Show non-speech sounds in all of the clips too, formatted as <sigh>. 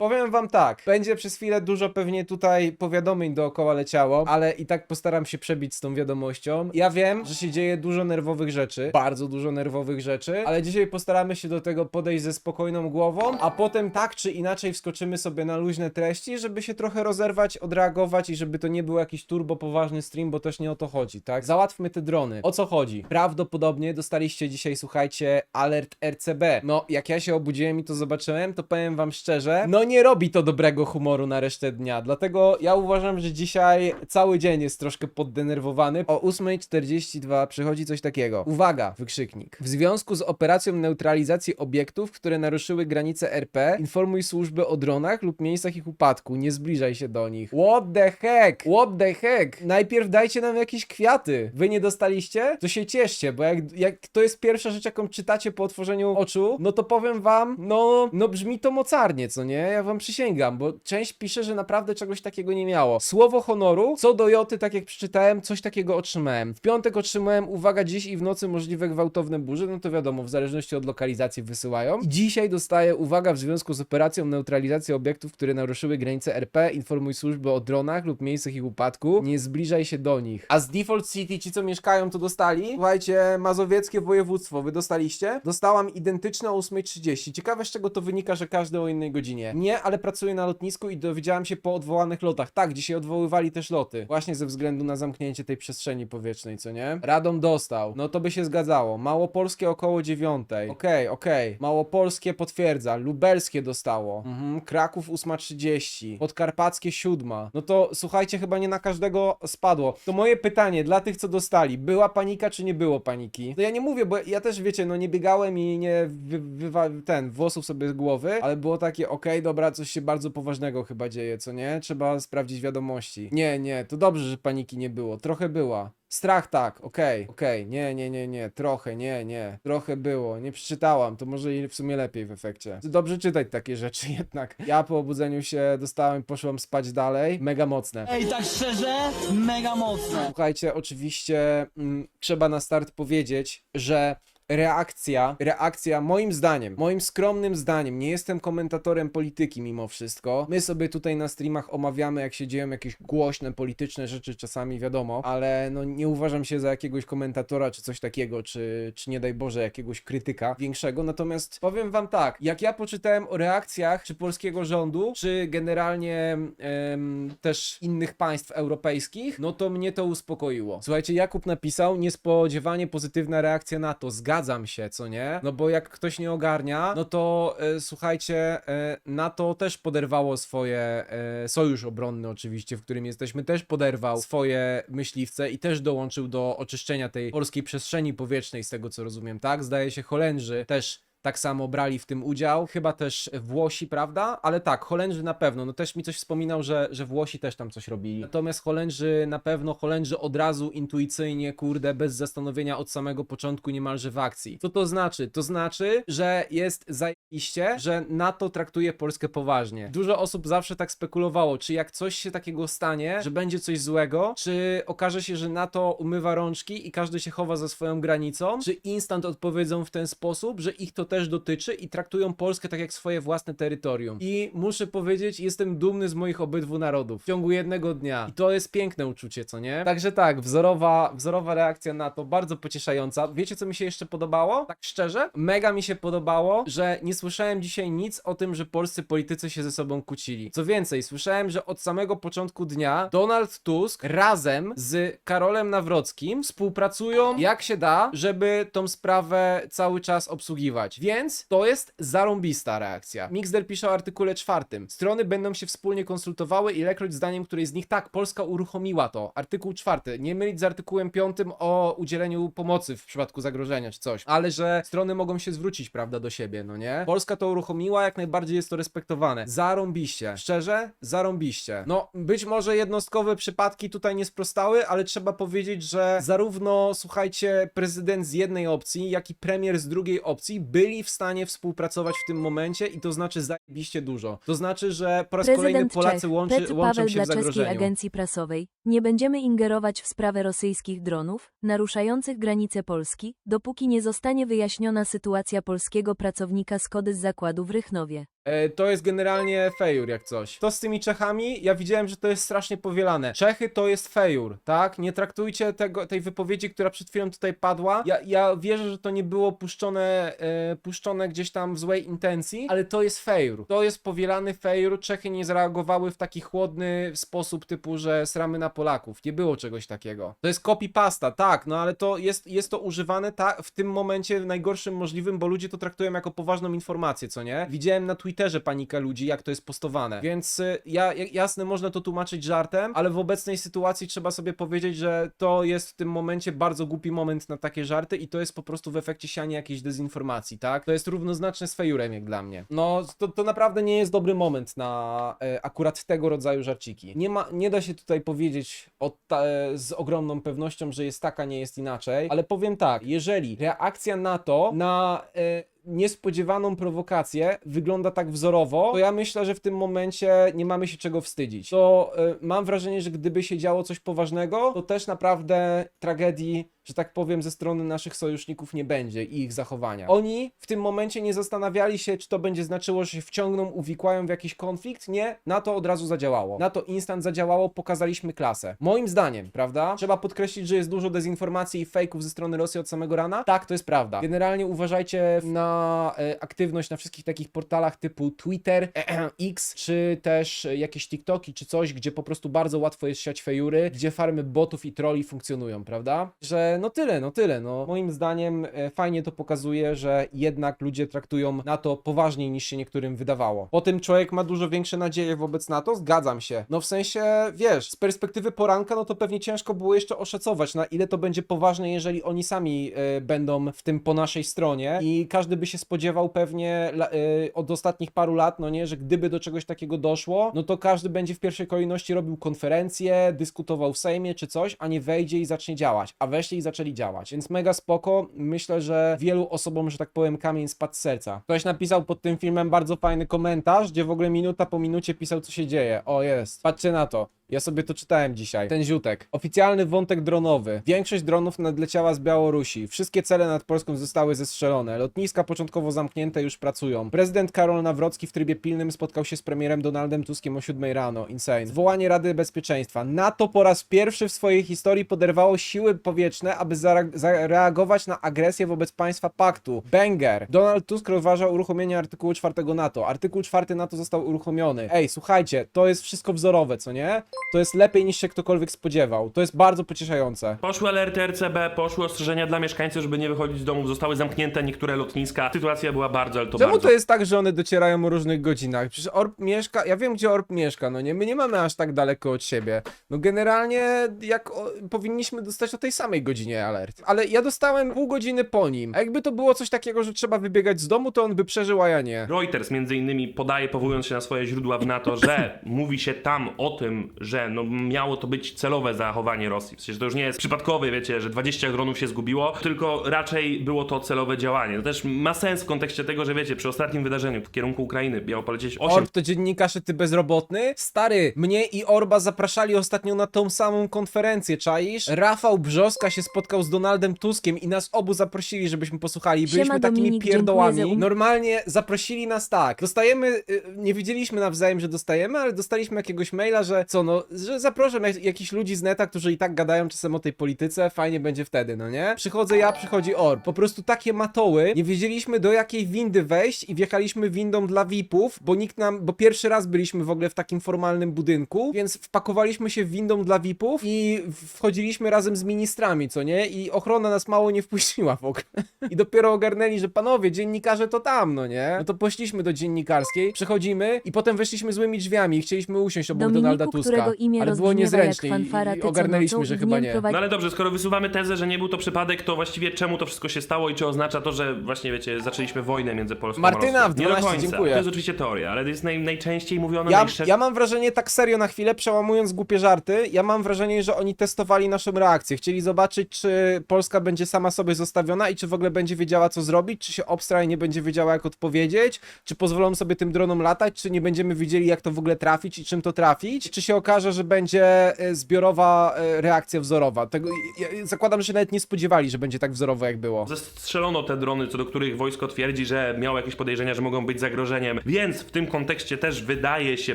Powiem wam tak, będzie przez chwilę dużo pewnie tutaj powiadomień dookoła leciało, ale i tak postaram się przebić z tą wiadomością. Ja wiem, że się dzieje dużo nerwowych rzeczy, bardzo dużo nerwowych rzeczy, ale dzisiaj postaramy się do tego podejść ze spokojną głową, a potem tak czy inaczej wskoczymy sobie na luźne treści, żeby się trochę rozerwać, odreagować i żeby to nie był jakiś turbo poważny stream, bo też nie o to chodzi, tak? Załatwmy te drony. O co chodzi? Prawdopodobnie dostaliście dzisiaj, słuchajcie, alert RCB. No, jak ja się obudziłem i to zobaczyłem, to powiem wam szczerze, no nie robi to dobrego humoru na resztę dnia, dlatego ja uważam, że dzisiaj cały dzień jest troszkę poddenerwowany. O 8.42 przychodzi coś takiego. Uwaga, wykrzyknik. W związku z operacją neutralizacji obiektów, które naruszyły granice RP, informuj służby o dronach lub miejscach ich upadku. Nie zbliżaj się do nich. What the heck? What the heck? Najpierw dajcie nam jakieś kwiaty. Wy nie dostaliście? To się cieszcie, bo jak, jak to jest pierwsza rzecz, jaką czytacie po otworzeniu oczu, no to powiem wam, no, no brzmi to mocarnie, co nie? Ja wam przysięgam, bo część pisze, że naprawdę czegoś takiego nie miało. Słowo honoru, co do Joty, tak jak przeczytałem, coś takiego otrzymałem. W piątek otrzymałem, uwaga, dziś i w nocy możliwe gwałtowne burze, no to wiadomo, w zależności od lokalizacji wysyłają. Dzisiaj dostaję, uwaga, w związku z operacją neutralizacji obiektów, które naruszyły granice RP, informuj służby o dronach lub miejscach ich upadku, nie zbliżaj się do nich. A z Default City ci, co mieszkają, to dostali? Słuchajcie, mazowieckie województwo, wy dostaliście? Dostałam identyczne o 8.30. Ciekawe, z czego to wynika, że każdy o innej godzinie. Nie, ale pracuję na lotnisku i dowiedziałam się po odwołanych lotach. Tak, dzisiaj odwoływali też loty. Właśnie ze względu na zamknięcie tej przestrzeni powietrznej, co nie? Radom dostał. No to by się zgadzało. Małopolskie około dziewiątej. Okej, okej. Małopolskie potwierdza. Lubelskie dostało. Mhm. Kraków 8.30. Podkarpackie 7. No to słuchajcie, chyba nie na każdego spadło. To moje pytanie dla tych, co dostali. Była panika, czy nie było paniki? To ja nie mówię, bo ja też, wiecie, no nie biegałem i nie wy, wywa- ten, włosów sobie z głowy, ale było takie, okej, dobra, coś się bardzo poważnego chyba dzieje, co nie? Trzeba sprawdzić wiadomości. Nie, nie, to dobrze, że paniki nie było. Trochę była. Strach tak, okej, okej, nie, nie, nie, nie, trochę, nie, nie, trochę było, nie przeczytałam, to może i w sumie lepiej w efekcie. Dobrze czytać takie rzeczy <laughs> jednak. Ja po obudzeniu się dostałem, poszłam spać dalej, mega mocne. Ej, tak szczerze, mega mocne. Słuchajcie, oczywiście mm, trzeba na start powiedzieć, że reakcja, reakcja moim zdaniem, moim skromnym zdaniem, nie jestem komentatorem polityki mimo wszystko. My sobie tutaj na streamach omawiamy, jak się dzieją jakieś głośne polityczne rzeczy, czasami wiadomo, ale no nie uważam się za jakiegoś komentatora czy coś takiego, czy, czy nie daj Boże jakiegoś krytyka większego. Natomiast powiem wam tak, jak ja poczytałem o reakcjach czy polskiego rządu, czy generalnie em, też innych państw europejskich, no to mnie to uspokoiło. Słuchajcie, Jakub napisał niespodziewanie pozytywna reakcja na to. Zgadzam się, co nie? No bo jak ktoś nie ogarnia, no to e, słuchajcie, e, NATO też poderwało swoje e, sojusz obronny oczywiście, w którym jesteśmy, też poderwał swoje myśliwce i też dołączył do oczyszczenia tej polskiej przestrzeni powietrznej, z tego co rozumiem, tak? Zdaje się Holendrzy też tak samo brali w tym udział. Chyba też Włosi, prawda? Ale tak, Holendrzy na pewno. No też mi coś wspominał, że, że Włosi też tam coś robili. Natomiast Holendrzy na pewno, Holendrzy od razu intuicyjnie, kurde, bez zastanowienia od samego początku niemalże w akcji. Co to znaczy? To znaczy, że jest zajebiście, że NATO traktuje Polskę poważnie. Dużo osób zawsze tak spekulowało, czy jak coś się takiego stanie, że będzie coś złego, czy okaże się, że NATO umywa rączki i każdy się chowa za swoją granicą, czy instant odpowiedzą w ten sposób, że ich to też dotyczy i traktują Polskę tak jak swoje własne terytorium. I muszę powiedzieć, jestem dumny z moich obydwu narodów w ciągu jednego dnia. I to jest piękne uczucie, co nie? Także tak, wzorowa, wzorowa reakcja na to, bardzo pocieszająca. Wiecie, co mi się jeszcze podobało? Tak szczerze? Mega mi się podobało, że nie słyszałem dzisiaj nic o tym, że polscy politycy się ze sobą kłócili. Co więcej, słyszałem, że od samego początku dnia Donald Tusk razem z Karolem Nawrockim współpracują jak się da, żeby tą sprawę cały czas obsługiwać. Więc to jest zarąbista reakcja. Mixder pisze o artykule czwartym. Strony będą się wspólnie konsultowały, ilekroć zdaniem której z nich tak, Polska uruchomiła to. Artykuł czwarty. Nie mylić z artykułem piątym o udzieleniu pomocy w przypadku zagrożenia czy coś. Ale że strony mogą się zwrócić, prawda, do siebie, no nie? Polska to uruchomiła, jak najbardziej jest to respektowane. Zarąbiście. Szczerze? Zarąbiście. No, być może jednostkowe przypadki tutaj nie sprostały, ale trzeba powiedzieć, że zarówno, słuchajcie, prezydent z jednej opcji, jak i premier z drugiej opcji byli w stanie współpracować w tym momencie i to znaczy zajebiście dużo. To znaczy, że po raz kolejny Prezydent Polacy Czech, łączy, Pec łączą Paweł się dla w czeskiej zagrożeniu. agencji prasowej. Nie będziemy ingerować w sprawę rosyjskich dronów, naruszających granice Polski, dopóki nie zostanie wyjaśniona sytuacja polskiego pracownika Skody z zakładu w Rychnowie. E, to jest generalnie fejur jak coś. To z tymi Czechami, ja widziałem, że to jest strasznie powielane. Czechy to jest fejur, tak? Nie traktujcie tego, tej wypowiedzi, która przed chwilą tutaj padła. Ja, ja wierzę, że to nie było puszczone, e, puszczone gdzieś tam w złej intencji, ale to jest fejur. To jest powielany fejur. Czechy nie zareagowały w taki chłodny sposób typu, że sramy na Polaków. Nie było czegoś takiego. To jest copy-pasta, tak, no ale to jest, jest to używane ta, w tym momencie najgorszym możliwym, bo ludzie to traktują jako poważną informację, co nie? Widziałem na Twitterze panikę ludzi, jak to jest postowane. Więc y, ja, ja- jasne, można to tłumaczyć żartem, ale w obecnej sytuacji trzeba sobie powiedzieć, że to jest w tym momencie bardzo głupi moment na takie żarty i to jest po prostu w efekcie siania jakiejś dezinformacji, tak? To jest równoznaczne z fejurem, jak dla mnie. No, to, to naprawdę nie jest dobry moment na e, akurat tego rodzaju żarciki. Nie, ma, nie da się tutaj powiedzieć ta, e, z ogromną pewnością, że jest taka, nie jest inaczej, ale powiem tak, jeżeli reakcja na to, na e, niespodziewaną prowokację wygląda tak wzorowo, to ja myślę, że w tym momencie nie mamy się czego wstydzić. To e, mam wrażenie, że gdyby się działo coś poważnego, to też naprawdę tragedii, że tak powiem, ze strony naszych sojuszników nie będzie i ich zachowania. Oni w tym momencie nie zastanawiali się, czy to będzie znaczyło, że się wciągną, uwikłają w jakiś konflikt. Nie, na to od razu zadziałało. Na to instant zadziałało, pokazaliśmy klasę. Moim zdaniem, prawda? Trzeba podkreślić, że jest dużo dezinformacji i fejków ze strony Rosji od samego rana. Tak, to jest prawda. Generalnie uważajcie na e, aktywność na wszystkich takich portalach typu Twitter, <clears throat> X, czy też e, jakieś TikToki, czy coś, gdzie po prostu bardzo łatwo jest siać fejury, gdzie farmy botów i troli funkcjonują, prawda? Że no tyle, no tyle, no. Moim zdaniem e, fajnie to pokazuje, że jednak ludzie traktują NATO poważniej niż się niektórym wydawało. Po tym człowiek ma dużo większe nadzieje wobec NATO, zgadzam się. No w sensie, wiesz, z perspektywy poranka, no to pewnie ciężko było jeszcze oszacować, na ile to będzie poważne, jeżeli oni sami e, będą w tym po naszej stronie i każdy by się spodziewał pewnie e, od ostatnich paru lat, no nie, że gdyby do czegoś takiego doszło, no to każdy będzie w pierwszej kolejności robił konferencję, dyskutował w Sejmie czy coś, a nie wejdzie i zacznie działać, a weszli i zaczęli działać, więc mega spoko, myślę, że wielu osobom, że tak powiem, kamień spadł z serca. Ktoś napisał pod tym filmem bardzo fajny komentarz, gdzie w ogóle minuta po minucie pisał co się dzieje, o jest, patrzcie na to. Ja sobie to czytałem dzisiaj. Ten ziutek. Oficjalny wątek dronowy. Większość dronów nadleciała z Białorusi. Wszystkie cele nad Polską zostały zestrzelone. Lotniska początkowo zamknięte już pracują. Prezydent Karol Nawrocki w trybie pilnym spotkał się z premierem Donaldem Tuskiem o 7 rano. Insane. Zwołanie Rady Bezpieczeństwa. NATO po raz pierwszy w swojej historii poderwało siły powietrzne, aby zare- zareagować na agresję wobec państwa paktu. Banger. Donald Tusk rozważa uruchomienie artykułu 4 NATO. Artykuł 4 NATO został uruchomiony. Ej, słuchajcie, to jest wszystko wzorowe, co nie? To jest lepiej niż się ktokolwiek spodziewał. To jest bardzo pocieszające. Poszły alerty RCB, poszły ostrzeżenia dla mieszkańców, żeby nie wychodzić z domów, zostały zamknięte niektóre lotniska. Sytuacja była bardzo, ale to Czemu bardzo. to jest tak, że one docierają o różnych godzinach? Przecież Orb mieszka, ja wiem gdzie Orb mieszka, no nie, my nie mamy aż tak daleko od siebie. No generalnie jak o, powinniśmy dostać o tej samej godzinie alert. Ale ja dostałem pół godziny po nim. A jakby to było coś takiego, że trzeba wybiegać z domu, to on by przeżył, a ja nie. Reuters między innymi podaje, powołując się na swoje źródła w NATO, że <laughs> mówi się tam o tym, że no miało to być celowe zachowanie Rosji. W sensie to już nie jest przypadkowe, wiecie, że 20 dronów się zgubiło, tylko raczej było to celowe działanie. To też ma sens w kontekście tego, że wiecie, przy ostatnim wydarzeniu w kierunku Ukrainy miało polecieć 8 Orb to dziennikarz, ty bezrobotny? Stary, mnie i Orba zapraszali ostatnio na tą samą konferencję, czaisz? Rafał Brzoska się spotkał z Donaldem Tuskiem i nas obu zaprosili, żebyśmy posłuchali. Byliśmy Siema, takimi Dominik, pierdołami. um- Normalnie zaprosili nas tak. Dostajemy, y, nie wiedzieliśmy nawzajem, że dostajemy, ale dostaliśmy jakiegoś maila, że co no, że zaproszą jak, jakichś ludzi z neta, którzy i tak gadają czasem o tej polityce, fajnie będzie wtedy, no nie? Przychodzę ja, przychodzi Orb. Po prostu takie matoły, nie wiedzieliśmy do jakiej windy wejść i wjechaliśmy windą dla VIP-ów, bo nikt nam, bo pierwszy raz byliśmy w ogóle w takim formalnym budynku, więc wpakowaliśmy się w windą dla VIP-ów i wchodziliśmy razem z ministrami, co nie? I ochrona nas mało nie wpuściła w ogóle. I dopiero ogarnęli, że panowie, dziennikarze to tam, no nie? No to poszliśmy do dziennikarskiej, przechodzimy i potem weszliśmy złymi drzwiami i chcieliśmy usiąść obok Dominiku, Donalda Tuska. Którego imię ale było rozbrzmiewa jak niezręcznie fanfara, i, ty i co ogarnęliśmy, nocą że i chyba dniem nie. prowadzi- No ale dobrze, skoro wysuwamy tezę, że nie był to przypadek, to właściwie czemu to wszystko się stało i czy oznacza to, że właśnie wiecie, zaczęliśmy wojnę między Polską Martyna a Rosją? w Nie do 12, końca. dziękuję. To jest oczywiście teoria, ale to jest naj, najczęściej mówione, Ja, najszerzej. ja mam wrażenie, tak serio na chwilę, przełamując głupie żarty, ja mam wrażenie, że oni testowali naszą reakcję. Chcieli zobaczyć, czy Polska będzie sama sobie zostawiona i czy w ogóle będzie wiedziała, co zrobić, czy się obstra i nie będzie wiedziała, jak odpowiedzieć, czy pozwolą sobie tym dronom latać, czy nie będziemy wiedzieli, jak to w ogóle trafić i czym to trafić, czy się okaże, okaże, że będzie e, zbiorowa e, reakcja wzorowa. Tego, ja, zakładam, że się nawet nie spodziewali, że będzie tak wzorowo, jak było. Zestrzelono te drony, co do których wojsko twierdzi, że miało jakieś podejrzenia, że mogą być zagrożeniem. Więc w tym kontekście też wydaje się,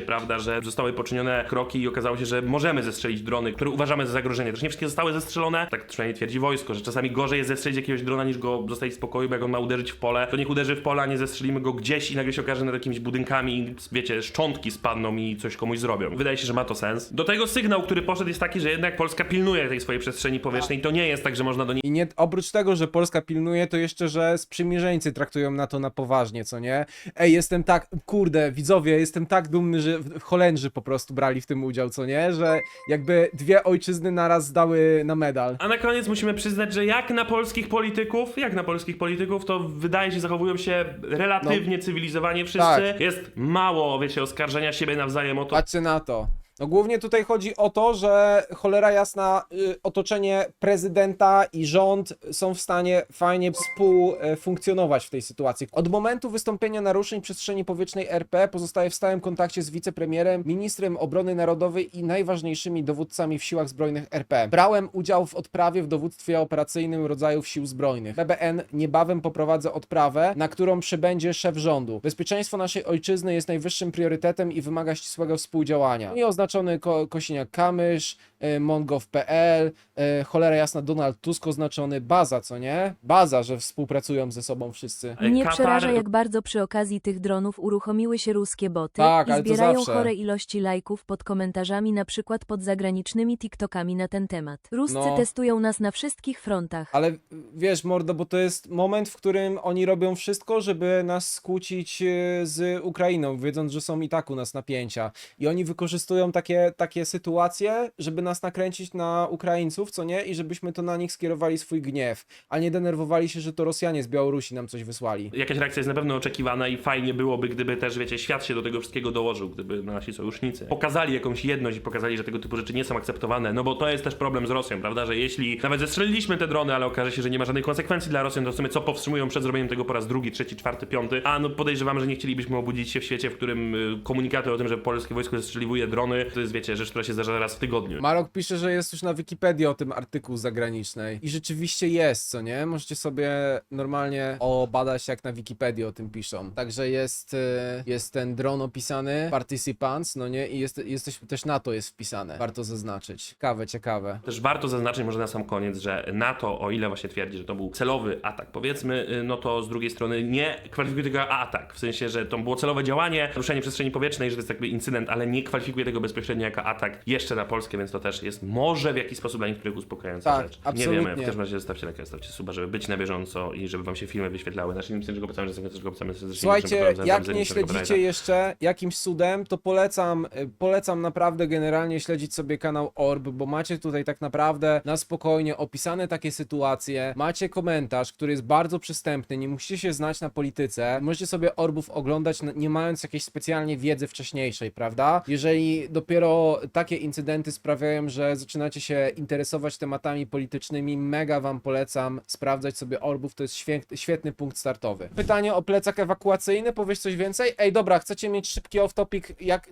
prawda, że zostały poczynione kroki i okazało się, że możemy zestrzelić drony, które uważamy za zagrożenie. Też nie wszystkie zostały zestrzelone, tak przynajmniej twierdzi wojsko, że czasami gorzej jest zestrzelić jakiegoś drona niż go zostawić w spokoju, bo jak on ma uderzyć w pole, to niech uderzy w pole, a nie zestrzelimy go gdzieś i nagle się okaże nad jakimiś budynkami, wiecie, szczątki spadną i coś komuś zrobią. Wydaje się, że ma to sens. Do tego sygnał, który poszedł jest taki, że jednak Polska pilnuje tej swojej przestrzeni powietrznej to nie jest tak, że można do niej I nie, oprócz tego, że Polska pilnuje, to jeszcze, że sprzymierzeńcy traktują na to na poważnie, co nie? Ej, jestem tak, kurde, widzowie, jestem tak dumny, że w- Holendrzy po prostu brali w tym udział, co nie? Że jakby dwie ojczyzny naraz zdały na medal. A na koniec musimy przyznać, że jak na polskich polityków, jak na polskich polityków, to wydaje się zachowują się relatywnie cywilizowanie wszyscy. tak. Jest mało, wiecie, oskarżenia siebie nawzajem o to. Patrzcie na to. No głównie tutaj chodzi o to, że cholera jasna, y, otoczenie prezydenta i rząd są w stanie fajnie współfunkcjonować w tej sytuacji. Od momentu wystąpienia naruszeń przestrzeni powietrznej RP pozostaje w stałym kontakcie z wicepremierem, ministrem obrony narodowej i najważniejszymi dowódcami w siłach zbrojnych RP. Brałem udział w odprawie w dowództwie operacyjnym rodzajów sił zbrojnych. BBN niebawem poprowadzę odprawę, na którą przybędzie szef rządu. Bezpieczeństwo naszej ojczyzny jest najwyższym priorytetem i wymaga ścisłego współdziałania. I oznaczony ko Kosiniak-Kamysz, y, mongow.pl, y, cholera jasna Donald Tusk oznaczony, baza, co nie? Baza, że współpracują ze sobą wszyscy. Mnie Katar- przeraża, jak bardzo przy okazji tych dronów uruchomiły się ruskie boty Tak, i zbierają chore ilości lajków pod komentarzami, na przykład pod zagranicznymi TikTokami na ten temat. Ruscy No. testują nas na wszystkich frontach. Ale wiesz, mordo, bo to jest moment, w którym oni robią wszystko, żeby nas skłócić y, z Ukrainą, wiedząc, że są i tak u nas napięcia. I oni wykorzystują takie, takie sytuacje, żeby nas nakręcić na Ukraińców, co nie? I żebyśmy to na nich skierowali swój gniew, a nie denerwowali się, że to Rosjanie z Białorusi nam coś wysłali. Jakaś reakcja jest na pewno oczekiwana i fajnie byłoby, gdyby też, wiecie, świat się do tego wszystkiego dołożył, gdyby nasi sojusznicy pokazali jakąś jedność i pokazali, że tego typu rzeczy nie są akceptowane, no bo to jest też problem z Rosją, prawda, że jeśli nawet zestrzeliliśmy te drony, ale okaże się, że nie ma żadnych konsekwencji dla Rosjan, to w sumie co powstrzymują przed zrobieniem tego po raz drugi, trzeci, czwarty, piąty, a no podejrzewam, że nie chcielibyśmy obudzić się w świecie, w którym y, komunikaty o tym, że polskie wojsko zestrzeliwuje drony, to jest, wiecie, rzecz, która się zdarza raz w tygodniu. Marok pisze, że jest już na Wikipedii o tym artykuł zagranicznej. I rzeczywiście jest, co nie? Możecie sobie normalnie obadać, jak na Wikipedii o tym piszą. Także jest, e, jest ten dron opisany, participants, no nie? I jest, jesteś, też NATO jest wpisane. Warto zaznaczyć. Ciekawe, ciekawe. Też warto zaznaczyć może na sam koniec, że NATO, o ile właśnie twierdzi, że to był celowy atak, powiedzmy, y, no to z drugiej strony nie kwalifikuje tego atak, w sensie, że to było celowe działanie, naruszenie przestrzeni powietrznej, że to jest jakby incydent, ale nie kwalifikuje tego bezpośrednio jako atak jeszcze na Polskę, więc to też jest może w jakiś sposób dla niektórych uspokajająca Tak, rzecz. absolutnie. Nie wiemy, w każdym razie zostawcie lajka, zostawcie suba, żeby być na bieżąco i żeby wam się filmy wyświetlały. Naszym tym, czego polecamy, że czego polecamy, Słuchajcie, jak nie śledzicie jeszcze jakimś cudem, to polecam, y, polecam naprawdę generalnie śledzić sobie kanał Orb, bo macie tutaj tak naprawdę na spokojnie opisane takie sytuacje, macie komentarz, który jest bardzo przystępny, nie musicie się znać na polityce, możecie sobie Orbów oglądać nie mając jakiejś specjalnie wiedzy wcześniejszej, prawda? Jeżeli dopiero takie incydenty sprawiają, że zaczynacie się interesować tematami politycznymi, mega wam polecam sprawdzać sobie Orbów, to jest świetny, punkt startowy. Pytanie o plecak ewakuacyjny, powiesz coś więcej? Ej, dobra, chcecie mieć szybki off-topic,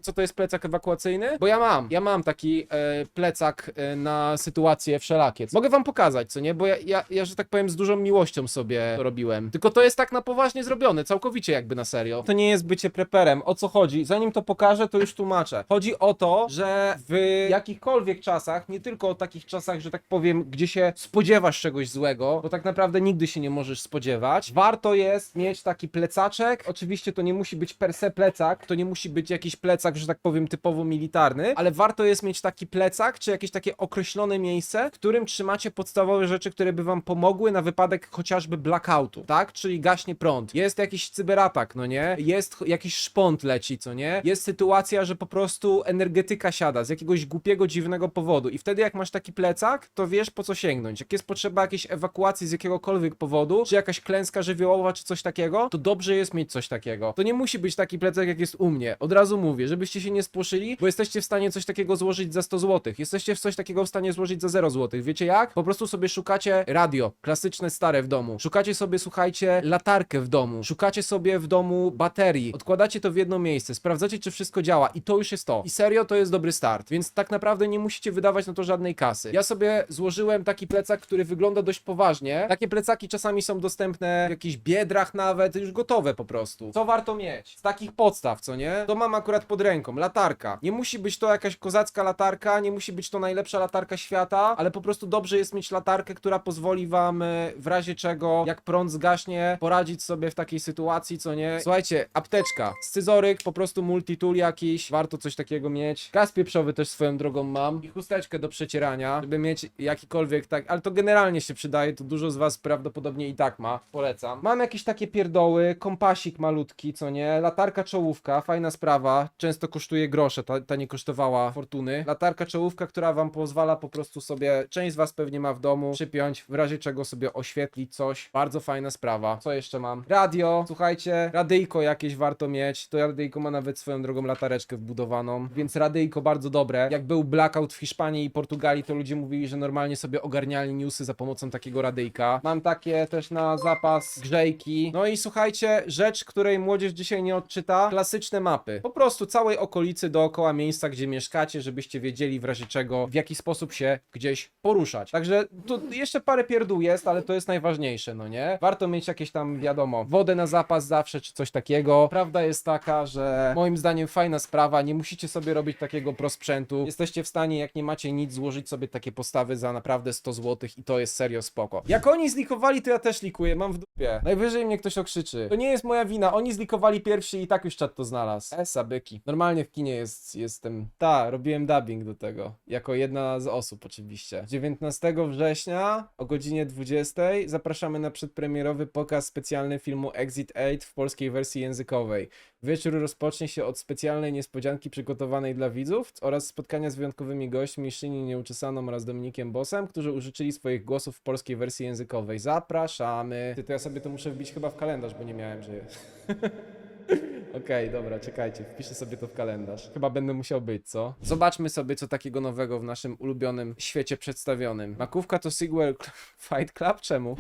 co to jest plecak ewakuacyjny? Bo ja mam, ja mam taki e, plecak e, na sytuacje wszelakie. Mogę wam pokazać, co nie? Bo ja, ja, ja, że tak powiem, z dużą miłością sobie to robiłem. Tylko to jest tak na poważnie zrobione, całkowicie jakby na serio. To nie jest bycie preperem. O co chodzi? Zanim to pokażę, to już tłumaczę. Chodzi o to, że w jakichkolwiek czasach, nie tylko o takich czasach, że tak powiem, gdzie się spodziewasz czegoś złego, bo tak naprawdę nigdy się nie możesz spodziewać, warto jest mieć taki plecaczek. Oczywiście to nie musi być per se plecak, to nie musi być jakiś plecak, że tak powiem, typowo militarny, ale warto jest mieć taki plecak, czy jakieś takie określone miejsce, w którym trzymacie podstawowe rzeczy, które by wam pomogły na wypadek chociażby blackoutu, tak? Czyli gaśnie prąd. Jest jakiś cyberatak, no nie? Jest jakiś szpont leci, co nie? Jest sytuacja, że po prostu energetyka siada z jakiegoś głupiego, dziwnego powodu i wtedy jak masz taki plecak, to wiesz po co sięgnąć. Jak jest potrzeba jakiejś ewakuacji z jakiegokolwiek powodu, czy jakaś klęska żywiołowa, czy coś takiego, to dobrze jest mieć coś takiego. To nie musi być taki plecak, jak jest u mnie. Od razu mówię, żebyście się nie spłoszyli, bo jesteście w stanie coś takiego złożyć za 100 zł. Jesteście w coś takiego w stanie złożyć za 0 zł. Wiecie jak? Po prostu sobie szukacie radio, klasyczne, stare w domu. Szukacie sobie, słuchajcie, latarkę w domu. Szukacie sobie w domu baterii. Odkładacie to w jedno miejsce, sprawdzacie, czy wszystko działa i to już jest to. I serio serio to jest dobry start, więc tak naprawdę nie musicie wydawać na to żadnej kasy. Ja sobie złożyłem taki plecak, który wygląda dość poważnie. Takie plecaki czasami są dostępne w jakichś biedrach nawet, już gotowe po prostu. Co warto mieć? Z takich podstaw, co nie? To mam akurat pod ręką. Latarka. Nie musi być to jakaś kozacka latarka, nie musi być to najlepsza latarka świata, ale po prostu dobrze jest mieć latarkę, która pozwoli wam e, w razie czego, jak prąd zgaśnie, poradzić sobie w takiej sytuacji, co nie? Słuchajcie, apteczka, scyzoryk, po prostu multitool jakiś, warto coś takiego mieć. Gaz pieprzowy też swoją drogą mam i chusteczkę do przecierania, żeby mieć jakikolwiek tak, ale to generalnie się przydaje, to dużo z was prawdopodobnie i tak ma, polecam. Mam jakieś takie pierdoły, kompasik malutki, co nie? Latarka czołówka, fajna sprawa, często kosztuje grosze, ta, ta nie kosztowała fortuny. Latarka czołówka, która wam pozwala po prostu sobie, część z was pewnie ma w domu, przypiąć, w razie czego sobie oświetlić coś. Bardzo fajna sprawa. Co jeszcze mam? Radio, słuchajcie, radyjko jakieś warto mieć. To radyjko ma nawet swoją drogą latareczkę wbudowaną, więc radyjko bardzo dobre. Jak był blackout w Hiszpanii i Portugalii, to ludzie mówili, że normalnie sobie ogarniali newsy za pomocą takiego radyjka. Mam takie też na zapas grzejki. No i słuchajcie, rzecz, której młodzież dzisiaj nie odczyta, klasyczne mapy. Po prostu całej okolicy dookoła miejsca, gdzie mieszkacie, żebyście wiedzieli w razie czego, w jaki sposób się gdzieś poruszać. Także tu jeszcze parę pierdół jest, ale to jest najważniejsze, no nie? Warto mieć jakieś tam, wiadomo, wodę na zapas zawsze, czy coś takiego. Prawda jest taka, że moim zdaniem fajna sprawa, nie musicie sobie robić takiego prosprzętu. Jesteście w stanie, jak nie macie nic, złożyć sobie takie postawy za naprawdę 100 zł i to jest serio spoko. Jak oni zlikowali, to ja też likuję, mam w dupie. Najwyżej mnie ktoś okrzyczy. To nie jest moja wina, oni zlikowali pierwsi i tak już czat to znalazł. Esa, byki. Normalnie w kinie jest, jestem... Ta, robiłem dubbing do tego. Jako jedna z osób oczywiście. 19 września o godzinie 20 zapraszamy na przedpremierowy pokaz specjalny filmu Exit 8 w polskiej wersji językowej. Wieczór rozpocznie się od specjalnej niespodzianki przygotowanej dla widzów oraz spotkania z wyjątkowymi gośćmi Szyni Nieuczesaną oraz Dominikiem Bosem, którzy użyczyli swoich głosów w polskiej wersji językowej. Zapraszamy. Ty, to ja sobie to muszę wbić chyba w kalendarz, bo nie miałem, że jest. <laughs> Okej, dobra, czekajcie, wpiszę sobie to w kalendarz. Chyba będę musiał być, co? Zobaczmy sobie, co takiego nowego w naszym ulubionym świecie przedstawionym. Makówka to sequel <laughs> Fight Club? Czemu?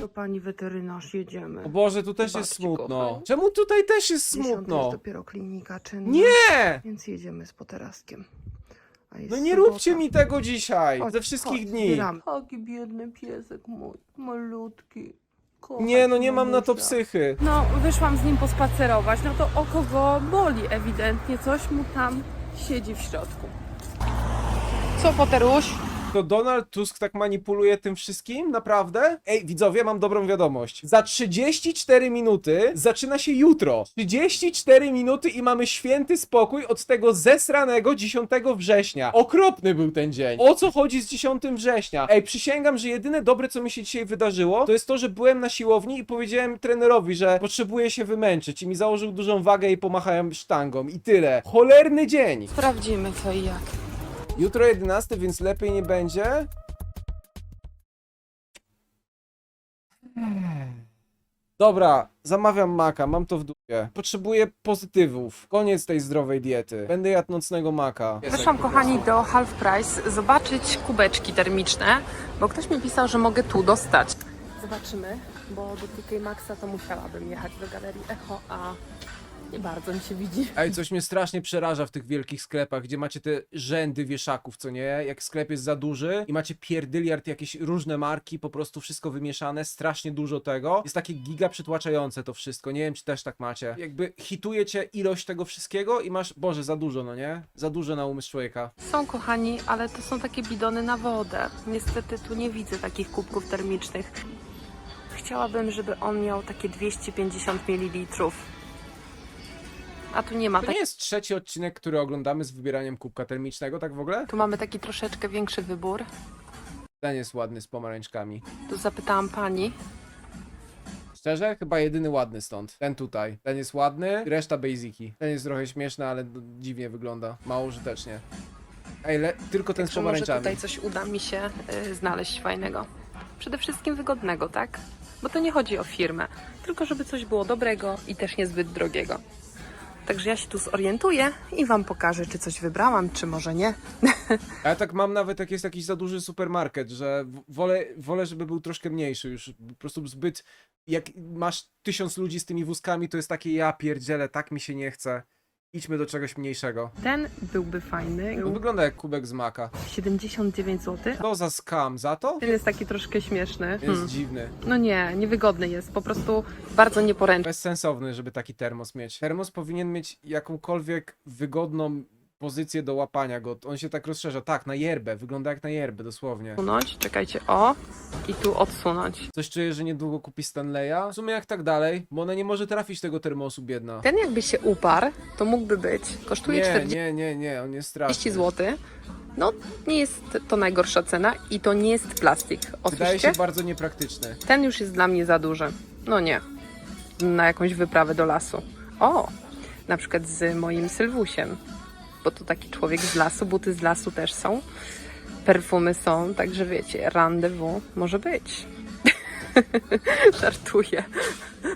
Do pani weterynarz jedziemy. O Boże, tu też jest Babci smutno. Czemu tutaj też jest Dziesiąta smutno? jest dopiero klinika czynna. Nie! Więc jedziemy z poteraskiem. A jest No nie sobota. róbcie mi tego dzisiaj, Chodź, ze wszystkich chodź, dni. zbieramy. Taki biedny piesek mój, malutki. Kocham Nie, no nie mam na to mamusia. psychy. No, wyszłam z nim pospacerować, no to oko go boli ewidentnie, coś mu tam siedzi w środku. Co, Poteruś? To Donald Tusk tak manipuluje tym wszystkim? Naprawdę? Ej, widzowie, mam dobrą wiadomość. Za 34 minuty zaczyna się jutro. 34 minuty i mamy święty spokój od tego zesranego 10 września. Okropny był ten dzień. O co chodzi z 10 września? Ej, przysięgam, że jedyne dobre, co mi się dzisiaj wydarzyło, to jest to, że byłem na siłowni i powiedziałem trenerowi, że potrzebuję się wymęczyć i mi założył dużą wagę i pomachałem sztangą i tyle. Cholerny dzień. Sprawdzimy co i jak. Jutro 11, więc lepiej nie będzie. Dobra, zamawiam maka, mam to w dupie. Potrzebuję pozytywów. Koniec tej zdrowej diety. Będę jadł nocnego maka. Wyszłam, kochani, do Half Price zobaczyć kubeczki termiczne, bo ktoś mi pisał, że mogę tu dostać. Zobaczymy, bo do TK Maxa to musiałabym jechać do galerii Echo, a nie bardzo mi się widzi. Ej, coś mnie strasznie przeraża w tych wielkich sklepach, gdzie macie te rzędy wieszaków, co nie? Jak sklep jest za duży i macie pierdyliard, jakieś różne marki, po prostu wszystko wymieszane, strasznie dużo tego. Jest takie giga przytłaczające to wszystko. Nie wiem, czy też tak macie. Jakby hitujecie ilość tego wszystkiego i masz, Boże, za dużo, no nie? Za dużo na umysł człowieka. Są, kochani, ale to są takie bidony na wodę. Niestety tu nie widzę takich kubków termicznych. Chciałabym, żeby on miał takie 250 ml. A tu nie ma To tak. nie jest trzeci odcinek, który oglądamy z wybieraniem kubka termicznego, tak w ogóle? Tu mamy taki troszeczkę większy wybór. Ten jest ładny z pomarańczkami. Tu zapytałam pani. Szczerze, chyba jedyny ładny stąd. Ten tutaj. Ten jest ładny, reszta basiki. Ten jest trochę śmieszny, ale d- dziwnie wygląda. Mało użytecznie. Ej, le- tylko ten z Także może pomarańczami. tutaj coś uda mi się y, znaleźć fajnego. Przede wszystkim wygodnego, tak? Bo to nie chodzi o firmę, tylko żeby coś było dobrego i też niezbyt drogiego. Także ja się tu zorientuję i Wam pokażę, czy coś wybrałam, czy może nie. <laughs> Ja tak mam nawet, jak jest jakiś za duży supermarket, że wolę, wolę, żeby był troszkę mniejszy już. Po prostu zbyt... Jak masz tysiąc ludzi z tymi wózkami, to jest takie ja pierdzielę, tak mi się nie chce. Idźmy do czegoś mniejszego. Ten byłby fajny. On wygląda jak kubek z maka. 79 zł. To za skam, za to? Ten jest taki troszkę śmieszny. Jest Hmm. dziwny. No nie, niewygodny jest. Po prostu bardzo nieporęczny. Bezsensowny, żeby taki termos mieć. Termos powinien mieć jakąkolwiek wygodną pozycję do łapania go. On się tak rozszerza. Tak, na yerbę. Wygląda jak na yerbę, dosłownie. Odsunąć, czekajcie, o i tu odsunąć. Coś czuję, że niedługo kupi Stanleya. W sumie jak tak dalej, bo ona nie może trafić tego termosu, biedna. Ten jakby się uparł, to mógłby być. Kosztuje Nie, 40 nie, nie, nie, on jest straszny. zł. No, nie jest to najgorsza cena i to nie jest plastik. Wydaje się bardzo niepraktyczny. Ten już jest dla mnie za duży. No nie. Na jakąś wyprawę do lasu. O, na przykład z moim Sylwusiem. Bo to taki człowiek z lasu, buty z lasu też są. Perfumy są, także wiecie, rendezvous może być. <laughs> Żartuję.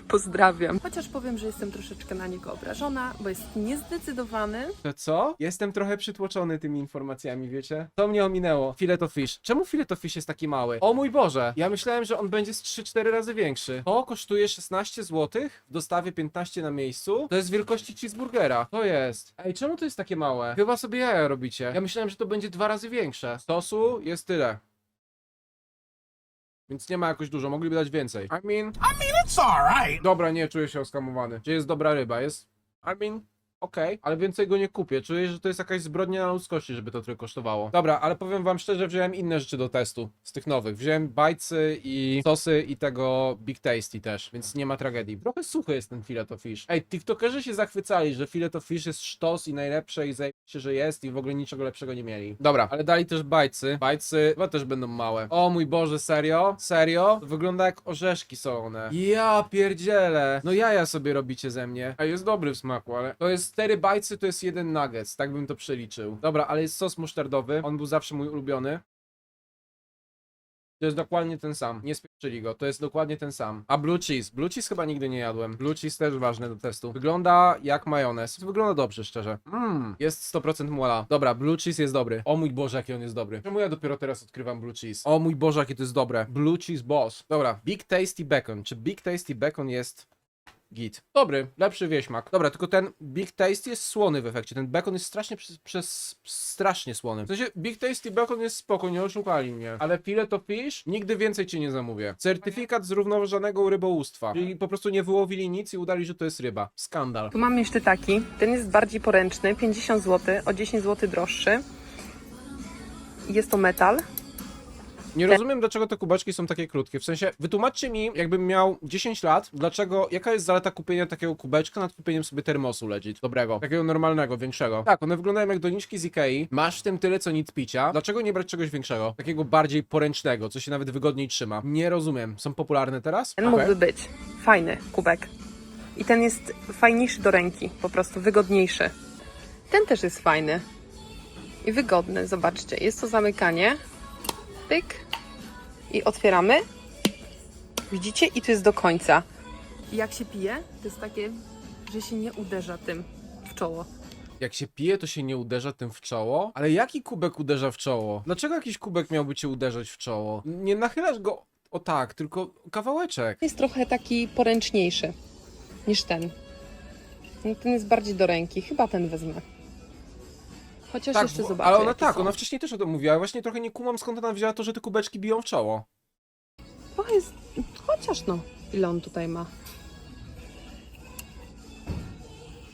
Pozdrawiam. Chociaż powiem, że jestem troszeczkę na niego obrażona, bo jest niezdecydowany. To co? Jestem trochę przytłoczony tymi informacjami, wiecie? To mnie ominęło. Filet of fish. Czemu filet of fish jest taki mały? O mój Boże! Ja myślałem, że on będzie z 3-4 razy większy. To kosztuje 16 zł, w dostawie 15 na miejscu. To jest wielkości cheeseburgera. To jest. Ej, czemu to jest takie małe? Chyba sobie jaja robicie. Ja myślałem, że to będzie dwa razy większe. Sosu jest tyle. Więc nie ma jakoś dużo, mogliby dać więcej. I mean... It's alright. Dobra, nie czuję się oskamowany. Czy jest dobra ryba? Jest. I mean. Okej, ale więcej go nie kupię. Czuję, że to jest jakaś zbrodnia na ludzkości, żeby to tyle kosztowało. Dobra, ale powiem wam szczerze, wziąłem inne rzeczy do testu z tych nowych. Wziąłem bajcy i sosy i tego Big Tasty też, więc nie ma tragedii. Trochę suchy jest ten filet of fish. Ej, tiktokerzy się zachwycali, że filet of fish jest sztos i najlepsze i zajebiście, że jest i w ogóle niczego lepszego nie mieli. Dobra, ale dali też bajcy. Bajcy chyba też będą małe. O mój Boże, serio? Serio? Wygląda jak orzeszki są one. Ja pierdzielę. No jaja sobie robicie ze mnie. A jest dobry w smaku, ale to jest cztery bajcy, to jest jeden nuggets. Tak bym to przeliczył. Dobra, ale jest sos musztardowy. On był zawsze mój ulubiony. To jest dokładnie ten sam. Nie spieprzyli go. To jest dokładnie ten sam. A blue cheese. Blue cheese chyba nigdy nie jadłem. Blue cheese też ważne do testu. Wygląda jak majonez. Wygląda dobrze, szczerze. Mmm. Jest 100% muala. Dobra, blue cheese jest dobry. O mój Boże, jaki on jest dobry. Czemu ja dopiero teraz odkrywam blue cheese? O mój Boże, jakie to jest dobre. Blue cheese boss. Dobra, Big Tasty Bacon. Czy Big Tasty Bacon jest Git. Dobry, lepszy wieśmak. Dobra, tylko ten Big Tasty jest słony w efekcie. Ten bacon jest strasznie przez, przez strasznie słony. W sensie Big Tasty bacon jest spoko, nie oszukali mnie. Ale filet of fish nigdy więcej ci nie zamówię. Certyfikat zrównoważonego rybołówstwa. Czyli po prostu nie wyłowili nic i udali, że to jest ryba. Skandal. Tu mam jeszcze taki. Ten jest bardziej poręczny, 50 zł, o 10 zł droższy. Jest to metal. Nie rozumiem, dlaczego te kubeczki są takie krótkie. W sensie, wytłumaczcie mi, jakbym miał 10 lat, dlaczego, jaka jest zaleta kupienia takiego kubeczka nad kupieniem sobie termosu legit, dobrego, takiego normalnego, większego. Tak, one wyglądają jak doniczki z Ikei, masz w tym tyle, co nic picia, dlaczego nie brać czegoś większego, takiego bardziej poręcznego, co się nawet wygodniej trzyma? Nie rozumiem. Są popularne teraz? Ten mógłby być fajny kubek. I ten jest fajniejszy do ręki, po prostu wygodniejszy. Ten też jest fajny i wygodny. Zobaczcie, jest to zamykanie. Pyk. I otwieramy. Widzicie? I tu jest do końca. I jak się pije, to jest takie, że się nie uderza tym w czoło. Jak się pije, to się nie uderza tym w czoło? Ale jaki kubek uderza w czoło? Dlaczego jakiś kubek miałby cię uderzać w czoło? Nie nachylasz go o tak, tylko kawałeczek. Jest trochę taki poręczniejszy niż ten. No, ten jest bardziej do ręki. Chyba ten wezmę. Chociaż Tak, jeszcze bo- zobaczę. ale ona tak, są. ona wcześniej też o tym mówiła. Ja właśnie trochę nie kumam skąd ona wzięła to, że te kubeczki biją w czoło. Trochę jest. Chociaż no. Ile on tutaj ma?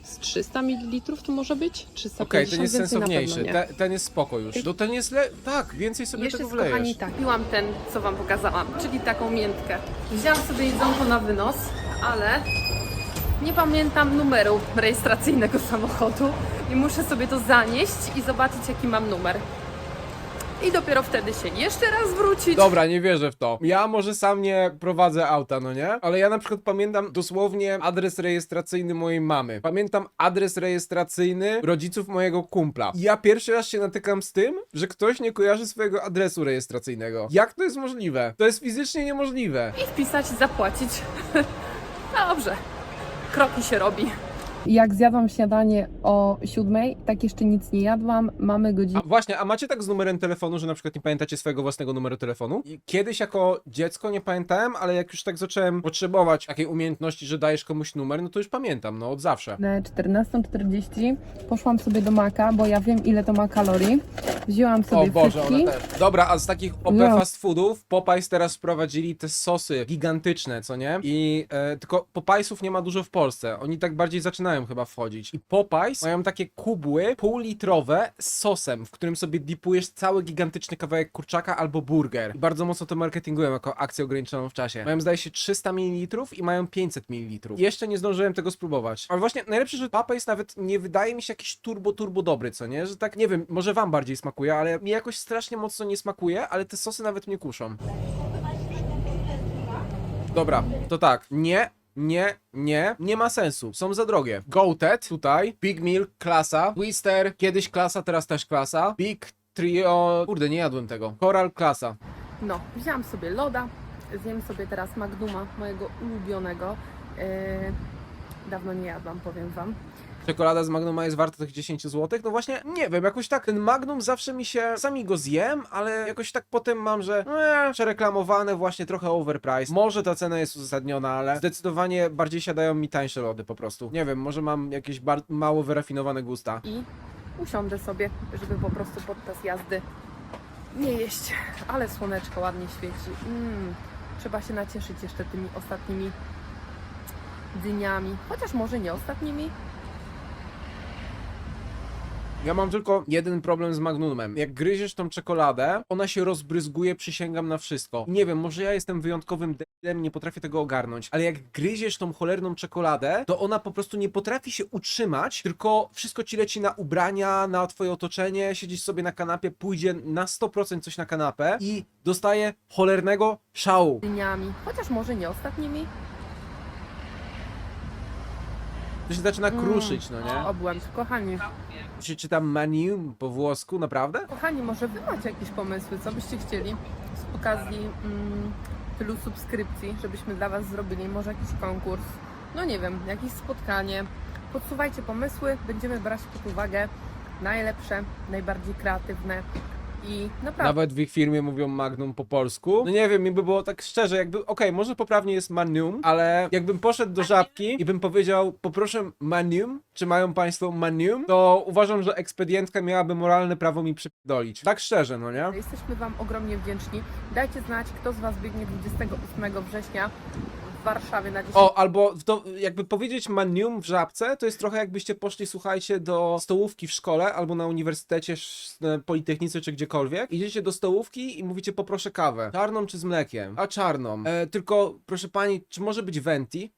Z 300 ml tu może być? 350 Okej, ten jest więcej na sensowniejszy. pewno nie. Te, ten jest spoko już. No ten jest le... Tak, więcej sobie Jeszcze tego wlejesz. kochani tak, piłam ten, co wam pokazałam, czyli taką miętkę. Wzięłam sobie jedzonko na wynos, ale nie pamiętam numeru rejestracyjnego samochodu i muszę sobie to zanieść i zobaczyć jaki mam numer. I dopiero wtedy się jeszcze raz wrócić. Dobra, nie wierzę w to. Ja może sam nie prowadzę auta, no nie? Ale ja na przykład pamiętam dosłownie adres rejestracyjny mojej mamy. Pamiętam adres rejestracyjny rodziców mojego kumpla. I ja pierwszy raz się natykam z tym, że ktoś nie kojarzy swojego adresu rejestracyjnego. Jak to jest możliwe? To jest fizycznie niemożliwe. I wpisać zapłacić. <laughs> Dobrze. Kroki się robi. Jak zjadłam śniadanie o siódmej, tak jeszcze nic nie jadłam. Mamy godzinę. A właśnie, a macie tak z numerem telefonu, że na przykład nie pamiętacie swojego własnego numeru telefonu? I kiedyś jako dziecko nie pamiętałem, ale jak już tak zacząłem potrzebować takiej umiejętności, że dajesz komuś numer, no to już pamiętam, no od zawsze. Na 14.40 poszłam sobie do Maka, bo ja wiem ile to ma kalorii. Wzięłam sobie O Boże, frytki. ona też. Dobra, a z takich OP No. fast foodów Popeyes teraz wprowadzili te sosy gigantyczne, co nie? I e, tylko Popeyesów nie ma dużo w Polsce. Oni tak bardziej zaczynają chyba wchodzić. I Popeyes mają takie kubły półlitrowe z sosem, w którym sobie dipujesz cały gigantyczny kawałek kurczaka albo burger. I bardzo mocno to marketingują jako akcję ograniczoną w czasie. Mają zdaje się 300 ml i mają 500 ml. Jeszcze nie zdążyłem tego spróbować. Ale właśnie najlepsze, że Popeyes nawet nie wydaje mi się jakiś turbo, turbo dobry, co nie? Że tak, nie wiem, może wam bardziej smakuje, ale mi jakoś strasznie mocno nie smakuje, ale te sosy nawet mnie kuszą. Dobra, to tak, nie, nie, nie, nie ma sensu. Są za drogie. Goated tutaj, Big Milk, klasa, Twister, kiedyś klasa, teraz też klasa, Big Trio, kurde, nie jadłem tego. Coral, klasa. No, wzięłam sobie loda. Zjem sobie teraz Magnuma, mojego ulubionego. Eee, dawno nie jadłam, powiem wam. Czekolada z Magnuma jest warta tych 10 zł? No właśnie, nie wiem, jakoś tak ten Magnum zawsze mi się, sami go zjem, ale jakoś tak potem mam, że eee, przereklamowane, właśnie trochę overpriced. Może ta cena jest uzasadniona, ale zdecydowanie bardziej siadają mi tańsze lody po prostu. Nie wiem, może mam jakieś mało wyrafinowane gusta. I usiądę sobie, żeby po prostu podczas jazdy nie jeść. Ale słoneczko ładnie świeci. Mm, trzeba się nacieszyć jeszcze tymi ostatnimi dniami. Chociaż może nie ostatnimi. Ja mam tylko jeden problem z Magnumem. Jak gryziesz tą czekoladę, ona się rozbryzguje, przysięgam na wszystko. Nie wiem, może ja jestem wyjątkowym debilem, nie potrafię tego ogarnąć, ale jak gryziesz tą cholerną czekoladę, to ona po prostu nie potrafi się utrzymać, tylko wszystko ci leci na ubrania, na twoje otoczenie, siedzisz sobie na kanapie, pójdzie na 100% coś na kanapę i dostaje cholernego szału. Dniami. Chociaż może nie ostatnimi. To się zaczyna Mm. kruszyć, no nie? Obłęd. Kochani, Czy czytam menu po włosku, naprawdę? kochani, może wy macie jakieś pomysły, co byście chcieli z okazji mm, tylu subskrypcji, żebyśmy dla was zrobili może jakiś konkurs, no nie wiem, jakieś spotkanie. Podsuwajcie pomysły, będziemy brać pod uwagę najlepsze, najbardziej kreatywne i naprawdę Nawet w ich firmie mówią Magnum po polsku. No nie wiem, mi by było tak szczerze, jakby, okej, może poprawnie jest Magnum, ale jakbym poszedł do żabki i bym powiedział, poproszę Magnum, czy mają państwo Magnum, to uważam, że ekspedientka miałaby moralne prawo mi przypierdolić. Tak szczerze, no nie? Jesteśmy Wam ogromnie wdzięczni. Dajcie znać, kto z Was biegnie 28 września Warszawie na 10 O, albo w jakby powiedzieć Magnum w żabce, to jest trochę jakbyście poszli, słuchajcie, do stołówki w szkole albo na uniwersytecie, sz- na politechnice czy gdziekolwiek. Idziecie do stołówki i mówicie poproszę kawę. Czarną czy z mlekiem? A czarną. E, tylko, proszę pani, czy może być venti?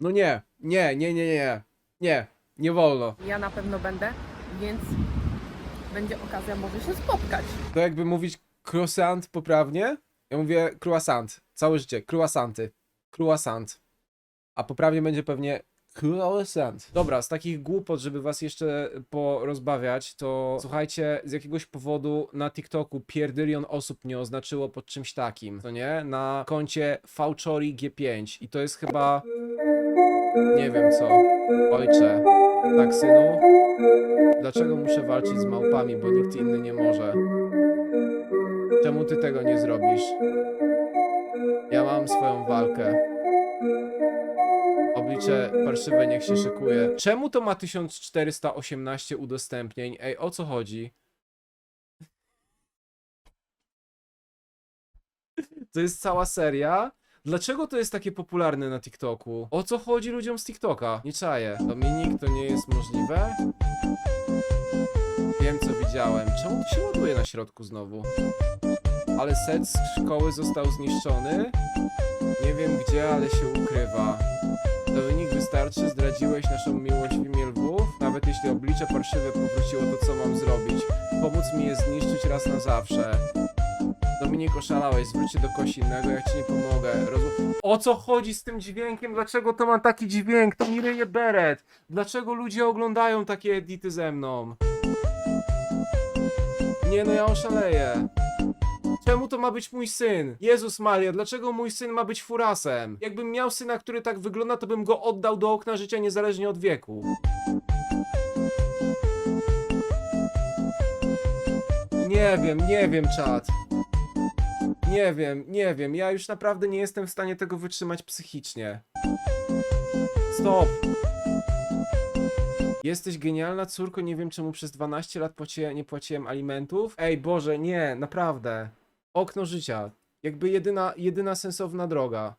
No nie, nie, nie, nie, nie. Nie, nie wolno. Ja na pewno będę, więc będzie okazja może się spotkać. To jakby mówić croissant poprawnie, ja mówię croissant. Całe życie, croissanty. Croissant. A poprawnie będzie pewnie croissant. Dobra, z takich głupot, żeby was jeszcze porozbawiać, to słuchajcie, z jakiegoś powodu na TikToku pierdylion osób mnie oznaczyło pod czymś takim, to nie? Na koncie Fauchori G5 i to jest chyba... Nie wiem co. Ojcze. Tak, synu? Dlaczego muszę walczyć z małpami, bo nikt inny nie może? Czemu ty tego nie zrobisz? Ja mam swoją walkę. Oblicze parszywe niech się szykuje. Czemu to ma 1418 udostępnień? Ej, o co chodzi? To jest cała seria? Dlaczego to jest takie popularne na TikToku? O co chodzi ludziom z TikToka? Nie czaję. Dominik, to nie jest możliwe? Wiem co widziałem. Czemu to się ładuje na środku znowu? Ale set z szkoły został zniszczony. Nie wiem gdzie, ale się ukrywa. Dominik, wystarczy, zdradziłeś naszą miłość w imię lwów? Nawet jeśli oblicze parszywe powróciło, to co mam zrobić? Pomóc mi je zniszczyć raz na zawsze. Dominik, oszalałeś, zwróć się do kogoś innego, ja ci nie pomogę. Rozum... O co chodzi z tym dźwiękiem? Dlaczego to ma taki dźwięk? To mi ryje beret. Dlaczego ludzie oglądają takie edity ze mną? Nie no, ja oszaleję. Czemu to ma być mój syn? Jezus Maria, dlaczego mój syn ma być furasem? Jakbym miał syna, który tak wygląda, to bym go oddał do okna życia niezależnie od wieku. Nie wiem, nie wiem, czat. Nie wiem, nie wiem. Ja już naprawdę nie jestem w stanie tego wytrzymać psychicznie. Stop. Jesteś genialna, córko. Nie wiem, czemu przez 12 lat płaci- nie płaciłem alimentów. Ej, Boże, nie, naprawdę. Okno życia. Jakby jedyna, jedyna sensowna droga.